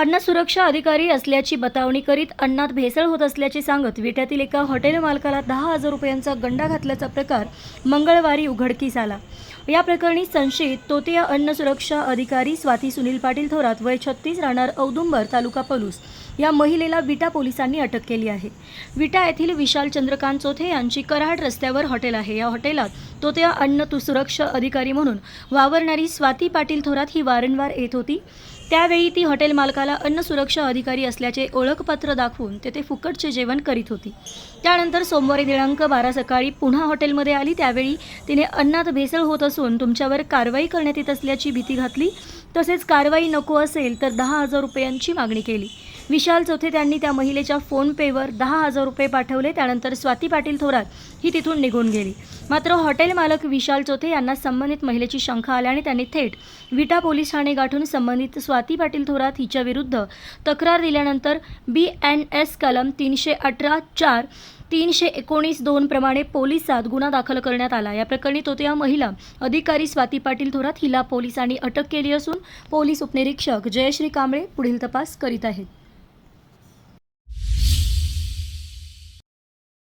अन्न सुरक्षा अधिकारी असल्याची बतावणी करीत अन्नात भेसळ होत असल्याचे सांगत विट्यातील एका हॉटेल मालकाला दहा हजार रुपयांचा गंडा घातल्याचा प्रकार मंगळवारी उघडकीस आला. या प्रकरणी संशयित तोतिया अन्न सुरक्षा अधिकारी स्वाती सुनील पाटील थोरात वय छत्तीस राहणार औदुंबर तालुका पलूस. या महिलेला विटा पोलिसांनी अटक केली आहे. विटा येथील विशाल चंद्रकांत चोथे यांची कराड रस्त्यावर हॉटेल आहे. या हॉटेलात तो त्या अन्न तु सुरक्षा अधिकारी म्हणून वावरणारी स्वाती पाटील थोरात ही वारंवार येत होती. त्यावेळी ती हॉटेल मालकाला अन्न सुरक्षा अधिकारी असल्याचे ओळखपत्र दाखवून तेथे फुकटचे जेवण करीत होती. त्यानंतर सोमवारी दिनांक बारा सकाळी पुन्हा हॉटेलमध्ये आली. त्यावेळी तिने अन्नात भेसळ होत असून तुमच्यावर कारवाई करण्यात येत असल्याची भीती घातली. तसेच कारवाई नको असेल तर दहा हजार रुपयांची मागणी केली. विशाल चौथे त्यांनी त्या महिलेच्या फोनपेवर दहा हजार रुपये पाठवले. त्यानंतर स्वाती पाटील थोरात ही तिथून निघून गेली. मात्र हॉटेल मालक विशाल चौथे यांना संबंधित महिलेची शंका आल्याने त्यांनी थेट विटा पोलीस ठाणे गाठून संबंधित स्वाती पाटील थोरात हिच्या विरुद्ध तक्रार दिल्यानंतर बी एन एस कलम तीनशे अठरा चार तीनशे एकोणीस दोन प्रमाणे पोलिसात गुन्हा दाखल करण्यात आला. या प्रकरणी तो या महिला अधिकारी स्वाती पाटील थोरात हिला पोलिसांनी अटक केली असून पोलीस उपनिरीक्षक जयश्री कांबळे पुढील तपास करीत आहेत.